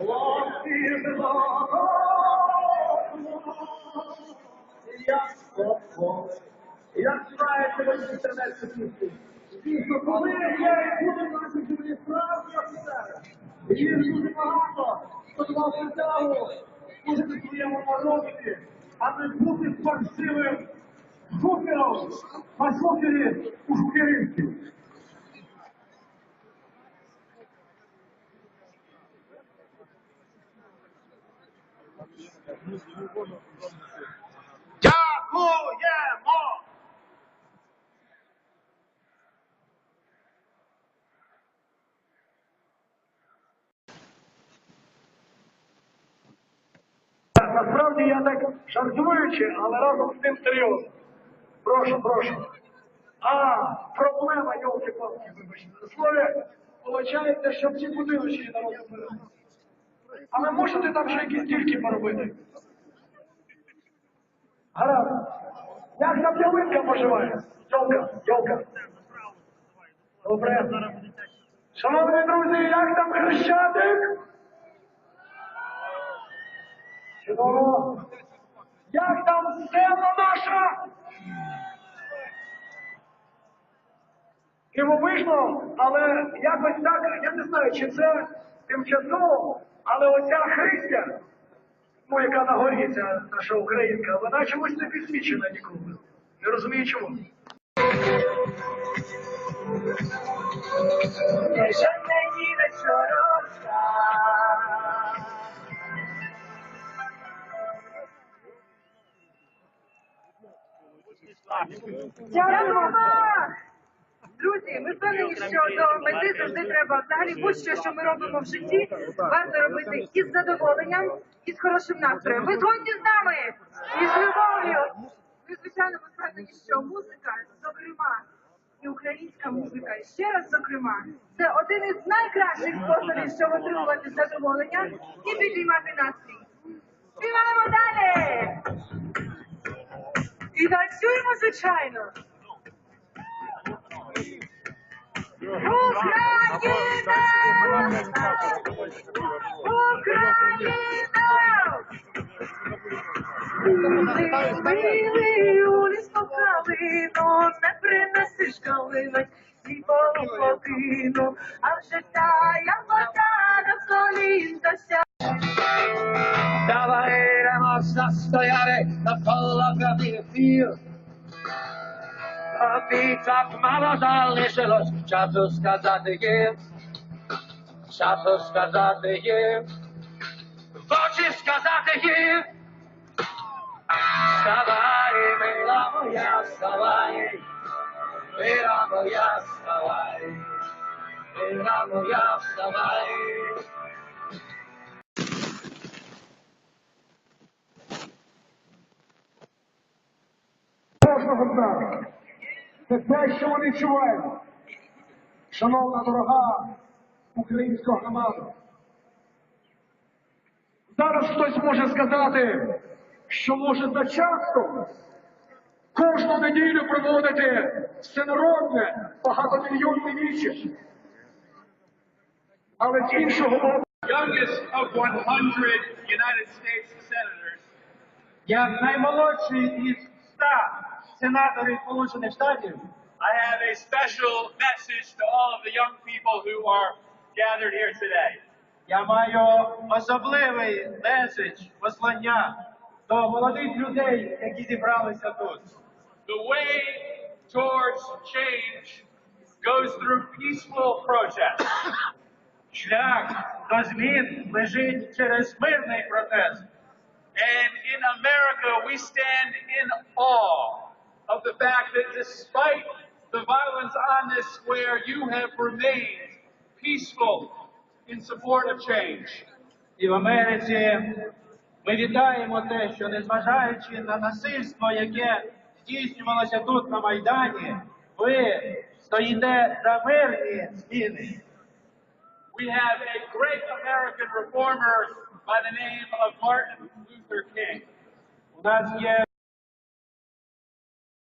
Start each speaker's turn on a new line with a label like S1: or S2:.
S1: Хлопці з дому, як попко. Як в інтернеті пісні. Дійсно, коли є і буде в землі справді офіцери, їх багато, хто давав присягу служити своєму народові, а не бути фальшивим шухером, а шухері у шухерівців. Дякуємо! Насправді я так жартуючи, але разом з тим серйозно. Прошу, прошу. А, проблема, йолки палки вибачте. Слові, виходить, що всі будиночки на розуміли. Але можете там ще якісь тільки поробити? Гаразд. Як там ялинка поживає? Йолка, йолка. Добре. Шановні друзі, як там хрещатик? Чудово. Як там сцена наша? Дивовижно, але якось так, я не знаю, чи це тимчасово, але оця Христя, ну яка на горі, ця наша українка, вона чомусь не підсвічена ніколи. Не розумію чому.
S2: Вже мені вечором Дякуємо! Друзі, ми впевнені, що до мети завжди треба взагалі будь-що, що ми робимо в житті, варто робити із задоволенням, і з хорошим настроєм. Ви згодні з нами і з любов'ю. Ми, звичайно, ми впевнені, що музика, зокрема, і українська музика, ще раз зокрема, це один із найкращих способів, щоб отримувати задоволення і підіймати настрій. Співаємо далі! І танцюємо, звичайно. Милий у ліс покалину, не принесеш каливець і полуплотину, а вже тая вода на колін дося.
S3: Давай можна стояти на філ. Так мало залишилось часу сказати їм, часу сказати їм, в очі сказати їм. Вставай, мила моя, вставай, мила моя, вставай, мила моя, вставай.
S1: Кожного з. Це те, що вони чувають. Шановна дорога українська громада. Зараз хтось може сказати, що може зачасто кожну неділю проводити всенародне багатомільйонне віче. Але з іншого боку,
S4: youngest of 100 United States senators,
S3: Як наймолодший із 100 сенаторів Сполучених Штатів,
S4: I have a special message to all of the young people who are gathered here today.
S3: я маю особливий меседж, послання до молодих людей, які зібралися тут.
S4: The way towards change goes through peaceful protest.
S3: Шлях до змін лежить через мирний протест.
S4: And in America, we stand in awe of the fact that despite the violence on this square, you have remained peaceful in support of change.
S3: І в Америці ми вітаємо те, що незважаючи на насильство, яке здійснювалося тут на Майдані, ви стоїте за мирні зміни.
S4: We have a great American reformer by the name of Martin Luther King.
S3: У нас є